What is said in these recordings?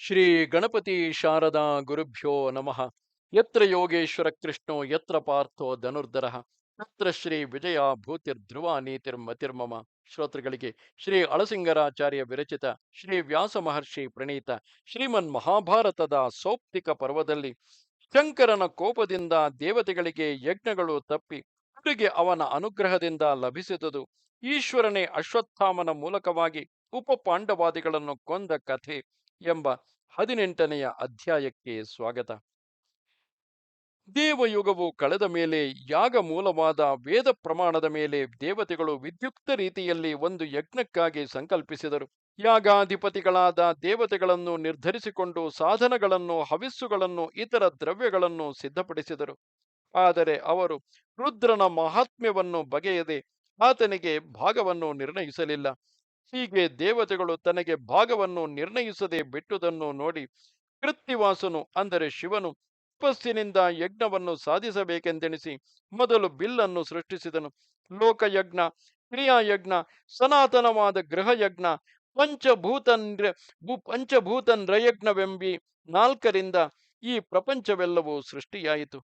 ಶ್ರೀ ಗಣಪತಿ ಶಾರದಾ ಗುರುಭ್ಯೋ ನಮಃ. ಯತ್ರ ಯೋಗೇಶ್ವರ ಕೃಷ್ಣೋ, ಯತ್ರ ಪಾರ್ಥೋ ಧನುರ್ಧರ. ತತ್ರ ಶ್ರೀ ವಿಜಯ ಭೂತಿರ್ಧ್ರುವ ನೀತಿರ್ಮತಿರ್ಮಮ ಶ್ರೋತೃಗಳಿಗೆ ಶ್ರೀ ಅಳಸಿಂಗರಾಚಾರ್ಯ ವಿರಚಿತ ಶ್ರೀ ವ್ಯಾಸ ಮಹರ್ಷಿ ಪ್ರಣೀತ ಶ್ರೀಮನ್ ಮಹಾಭಾರತದ ಸೌಪ್ತಿಕ ಪರ್ವದಲ್ಲಿ ಶಂಕರನ ಕೋಪದಿಂದ ದೇವತೆಗಳಿಗೆ ಯಜ್ಞಗಳು ತಪ್ಪಿ ಅವನ ಅನುಗ್ರಹದಿಂದ ಲಭಿಸಿದುದು. ಈಶ್ವರನೇ ಅಶ್ವತ್ಥಾಮನ ಮೂಲಕವಾಗಿ ಉಪ ಪಾಂಡವಾದಿಗಳನ್ನು ಕೊಂದ ಕಥೆ. ಎಂಬ ಹದಿನೆಂಟನೆಯ ಅಧ್ಯಾಯಕ್ಕೆ ಸ್ವಾಗತ. ದೇವಯುಗವು ಕಳೆದ ಮೇಲೆ ಯಾಗ ಮೂಲವಾದ ವೇದ ಪ್ರಮಾಣದ ಮೇಲೆ ದೇವತೆಗಳು ವಿದ್ಯುಕ್ತ ರೀತಿಯಲ್ಲಿ ಒಂದು ಯಜ್ಞಕ್ಕಾಗಿ ಸಂಕಲ್ಪಿಸಿದರು. ಯಾಗಾಧಿಪತಿಗಳಾದ ದೇವತೆಗಳನ್ನು ನಿರ್ಧರಿಸಿಕೊಂಡು ಸಾಧನಗಳನ್ನು, ಹವಿಸ್ಸುಗಳನ್ನು, ಇತರ ದ್ರವ್ಯಗಳನ್ನು ಸಿದ್ಧಪಡಿಸಿದರು. ಆದರೆ ಅವರು ರುದ್ರನ ಮಹಾತ್ಮ್ಯವನ್ನು ಬಗೆಯದೆ ಆತನಿಗೆ ಭಾಗವನ್ನು ನಿರ್ಣಯಿಸಲಿಲ್ಲ. ಹೀಗೆ ದೇವತೆಗಳು ತನಗೆ ಭಾಗವನ್ನು ನಿರ್ಣಯಿಸದೆ ಬಿಟ್ಟುದನ್ನು ನೋಡಿ ಕೃತ್ತಿವಾಸನು, ಅಂದರೆ ಶಿವನು, ತಪಸ್ಸಿನಿಂದ ಯಜ್ಞವನ್ನು ಸಾಧಿಸಬೇಕೆಂದೆಣಿಸಿ ಮೊದಲು ಬಿಲ್ಲನ್ನು ಸೃಷ್ಟಿಸಿದನು. ಲೋಕಯಜ್ಞ, ಕ್ರಿಯಾಯಜ್ಞ, ಸನಾತನವಾದ ಗೃಹಯಜ್ಞ ಪಂಚಭೂತ ಪಂಚಭೂತ ನೃಯಜ್ಞವೆಂಬಿ ನಾಲ್ಕರಿಂದ ಈ ಪ್ರಪಂಚವೆಲ್ಲವೂ ಸೃಷ್ಟಿಯಾಯಿತು.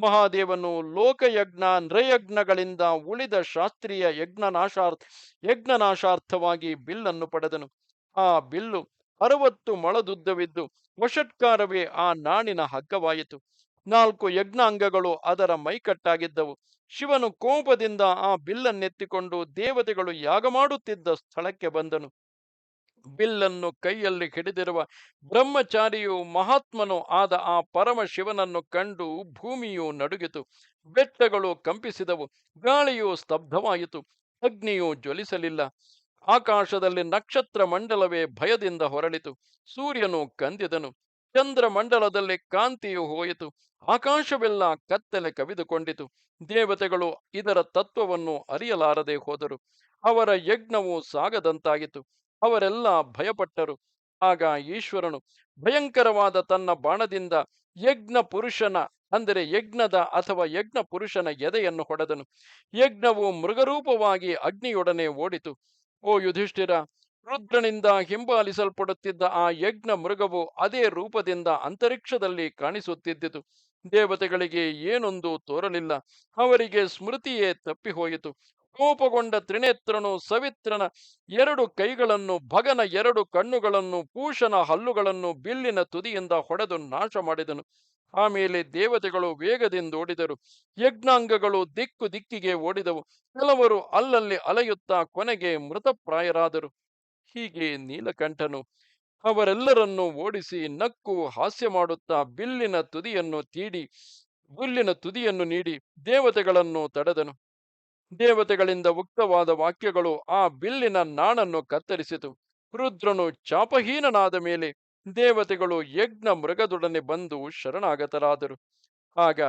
ಮಹಾದೇವನು ಲೋಕಯಜ್ಞ, ನೃಯಜ್ಞಗಳಿಂದ ಉಳಿದ ಶಾಸ್ತ್ರೀಯ ಯಜ್ಞನಾಶಾರ್ಥ, ಯಜ್ಞನಾಶಾರ್ಥವಾಗಿ ಬಿಲ್ಲನ್ನು ಪಡೆದನು. ಆ ಬಿಲ್ಲು ಅರವತ್ತು ಮೊಳದುದ್ದವಿದ್ದು ವಶತ್ಕಾರವೇ ಆ ನಾಣಿನ ಹಗ್ಗವಾಯಿತು. ನಾಲ್ಕು ಯಜ್ಞಾಂಗಗಳು ಅದರ ಮೈಕಟ್ಟಾಗಿದ್ದವು. ಶಿವನು ಕೋಪದಿಂದ ಆ ಬಿಲ್ಲನ್ನೆತ್ತಿಕೊಂಡು ದೇವತೆಗಳು ಯಾಗ ಮಾಡುತ್ತಿದ್ದ ಸ್ಥಳಕ್ಕೆ ಬಂದನು. ಬಿಲ್ಲನ್ನು ಕೈಯಲ್ಲಿ ಹಿಡಿದಿರುವ ಬ್ರಹ್ಮಚಾರಿಯು ಮಹಾತ್ಮನು ಆದ ಆ ಪರಮ ಶಿವನನ್ನು ಕಂಡು ಭೂಮಿಯು ನಡುಗಿತು. ಬೆಟ್ಟಗಳು ಕಂಪಿಸಿದವು. ಗಾಳಿಯು ಸ್ತಬ್ಧವಾಯಿತು. ಅಗ್ನಿಯು ಜ್ವಲಿಸಲಿಲ್ಲ. ಆಕಾಶದಲ್ಲಿ ನಕ್ಷತ್ರ ಮಂಡಲವೇ ಭಯದಿಂದ ಹೊರಳಿತು. ಸೂರ್ಯನು ಕಂದಿದನು. ಚಂದ್ರಮಂಡಲದಲ್ಲಿ ಕಾಂತಿಯು ಹೋಯಿತು. ಆಕಾಶವೆಲ್ಲ ಕತ್ತಲೆ ಕವಿದುಕೊಂಡಿತು. ದೇವತೆಗಳು ಇದರ ತತ್ವವನ್ನು ಅರಿಯಲಾರದೆ ಹೋದರು. ಅವರ ಯಜ್ಞವು ಸಾಗದಂತಾಗಿತು ಅವರೆಲ್ಲ ಭಯಪಟ್ಟರು. ಆಗ ಈಶ್ವರನು ಭಯಂಕರವಾದ ತನ್ನ ಬಾಣದಿಂದ ಯಜ್ಞ ಪುರುಷನ, ಅಂದರೆ ಯಜ್ಞದ ಅಥವಾ ಯಜ್ಞ ಪುರುಷನ ಎದೆಯನ್ನು ಹೊಡೆದನು. ಯಜ್ಞವು ಮೃಗರೂಪವಾಗಿ ಅಗ್ನಿಯೊಡನೆ ಓಡಿತು. ಓ ಯುಧಿಷ್ಠಿರ, ರುದ್ರನಿಂದ ಹಿಂಬಾಲಿಸಲ್ಪಡುತ್ತಿದ್ದ ಆ ಯಜ್ಞ ಮೃಗವು ಅದೇ ರೂಪದಿಂದ ಅಂತರಿಕ್ಷದಲ್ಲಿ ಕಾಣಿಸುತ್ತಿದ್ದಿತು. ದೇವತೆಗಳಿಗೆ ಏನೊಂದು ತೋರಲಿಲ್ಲ. ಅವರಿಗೆ ಸ್ಮೃತಿಯೇ ತಪ್ಪಿಹೋಯಿತು. ಕೋಪಗೊಂಡ ತ್ರಿನೇತ್ರನು ಸವಿತ್ರನ ಎರಡು ಕೈಗಳನ್ನು, ಭಗನ ಎರಡು ಕಣ್ಣುಗಳನ್ನು ಪೂಷನ ಹಲ್ಲುಗಳನ್ನು ಬಿಲ್ಲಿನ ತುದಿಯಿಂದ ಹೊಡೆದು ನಾಶ ಮಾಡಿದನು. ಆಮೇಲೆ ದೇವತೆಗಳು ವೇಗದಿಂದ ಓಡಿದರು. ಯಜ್ಞಾಂಗಗಳು ದಿಕ್ಕು ದಿಕ್ಕಿಗೆ ಓಡಿದವು. ಕೆಲವರು ಅಲ್ಲಲ್ಲಿ ಅಲೆಯುತ್ತಾ ಕೊನೆಗೆ ಮೃತಪ್ರಾಯರಾದರು. ಹೀಗೆ ನೀಲಕಂಠನು ಅವರೆಲ್ಲರನ್ನು ಓಡಿಸಿ ನಕ್ಕು ಹಾಸ್ಯ ಮಾಡುತ್ತಾ ಬಿಲ್ಲಿನ ತುದಿಯನ್ನು ತೀಡಿ, ಬಿಲ್ಲಿನ ತುದಿಯನ್ನು ನೀಡಿ ದೇವತೆಗಳನ್ನು ತಡೆದನು. ದೇವತೆಗಳಿಂದ ಉಕ್ತವಾದ ವಾಕ್ಯಗಳು ಆ ಬಿಲ್ಲಿನ ನಾಣನ್ನು ಕತ್ತರಿಸಿತು. ರುದ್ರನು ಚಾಪಹೀನನಾದ ಮೇಲೆ ದೇವತೆಗಳು ಯಜ್ಞ ಮೃಗದೊಡನೆ ಬಂದು ಶರಣಾಗತರಾದರು. ಆಗ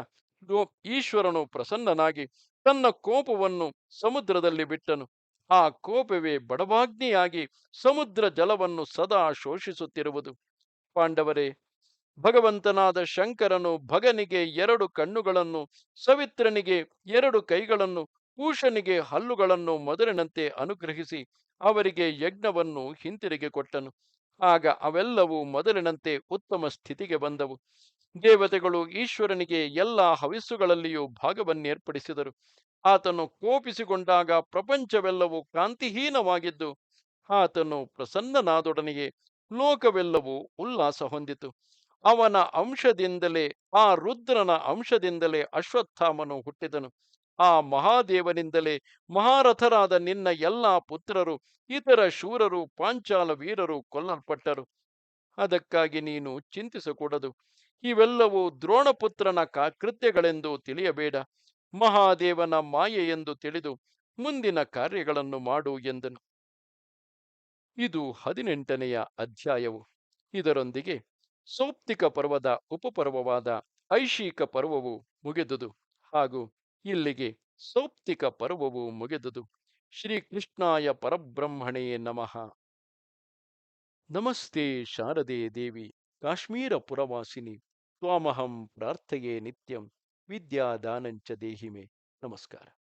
ಈಶ್ವರನು ಪ್ರಸನ್ನನಾಗಿ ತನ್ನ ಕೋಪವನ್ನು ಸಮುದ್ರದಲ್ಲಿ ಬಿಟ್ಟನು. ಆ ಕೋಪವೇ ಬಡವಾಗ್ನಿಯಾಗಿ ಸಮುದ್ರ ಜಲವನ್ನು ಸದಾ ಶೋಷಿಸುತ್ತಿರುವುದು. ಪಾಂಡವರೇ, ಭಗವಂತನಾದ ಶಂಕರನು ಭಗನಿಗೆ ಎರಡು ಕಣ್ಣುಗಳನ್ನು, ಸವಿತ್ರನಿಗೆ ಎರಡು ಕೈಗಳನ್ನು ಪೂಷನಿಗೆ ಹಲ್ಲುಗಳನ್ನು ಮೊದಲಿನಂತೆ ಅನುಗ್ರಹಿಸಿ ಅವರಿಗೆ ಯಜ್ಞವನ್ನು ಹಿಂತಿರುಗಿ ಕೊಟ್ಟನು. ಆಗ ಅವೆಲ್ಲವೂ ಮೊದಲಿನಂತೆ ಉತ್ತಮ ಸ್ಥಿತಿಗೆ ಬಂದವು. ದೇವತೆಗಳು ಈಶ್ವರನಿಗೆ ಎಲ್ಲ ಹವಿಸ್ಸುಗಳಲ್ಲಿಯೂ ಭಾಗವನ್ನೇರ್ಪಡಿಸಿದರು. ಆತನು ಕೋಪಿಸಿಕೊಂಡಾಗ ಪ್ರಪಂಚವೆಲ್ಲವೂ ಕಾಂತಿಹೀನವಾಗಿದ್ದು ಆತನು ಪ್ರಸನ್ನನಾದೊಡನೆಗೆ ಲೋಕವೆಲ್ಲವೂ ಉಲ್ಲಾಸ ಹೊಂದಿತು. ಅವನ ಅಂಶದಿಂದಲೇ ಆ ರುದ್ರನ ಅಂಶದಿಂದಲೇ ಅಶ್ವತ್ಥಾಮನು ಹುಟ್ಟಿದನು. ಆ ಮಹಾದೇವನಿಂದಲೇ ಮಹಾರಥರಾದ ನಿನ್ನ ಎಲ್ಲಾ ಪುತ್ರರು, ಇತರ ಶೂರರು, ಪಾಂಚಾಲ ವೀರರು ಕೊಲ್ಲಲ್ಪಟ್ಟರು. ಅದಕ್ಕಾಗಿ ನೀನು ಚಿಂತಿಸಕೂಡದು. ಇವೆಲ್ಲವೂ ದ್ರೋಣಪುತ್ರನ ಕೃತ್ಯಗಳೆಂದು ತಿಳಿಯಬೇಡ. ಮಹಾದೇವನ ಮಾಯೆ ಎಂದು ತಿಳಿದು ಮುಂದಿನ ಕಾರ್ಯಗಳನ್ನು ಮಾಡು ಎಂದನು. ಇದು ಹದಿನೆಂಟನೆಯ ಅಧ್ಯಾಯವು. ಇದರೊಂದಿಗೆ ಸೌಪ್ತಿಕ ಪರ್ವದ ಉಪಪರ್ವವಾದ ಐಶಿಕ ಪರ್ವವು ಮುಗಿದುದು. ಹಾಗೂ ಇಲ್ಲಿಗೆ ಸೌಪ್ತಿಕ ಪರ್ವವು ಮುಗಿದುದು. ಶ್ರೀ ಕೃಷ್ಣಾಯ ಪರಬ್ರಹ್ಮಣೇ ನಮಃ. ನಮಸ್ತೆ ಶಾರದೆ ದೇವಿ, ಕಾಶ್ಮೀರ ಪುರವಾಸಿನಿ, ತ್ವಾಮಹಂ ಪ್ರಾರ್ಥೆಯೇ ನಿತ್ಯಂ, ವಿದ್ಯಾದಾನಂಚ ದೇಹಿಮೆ. ನಮಸ್ಕಾರ.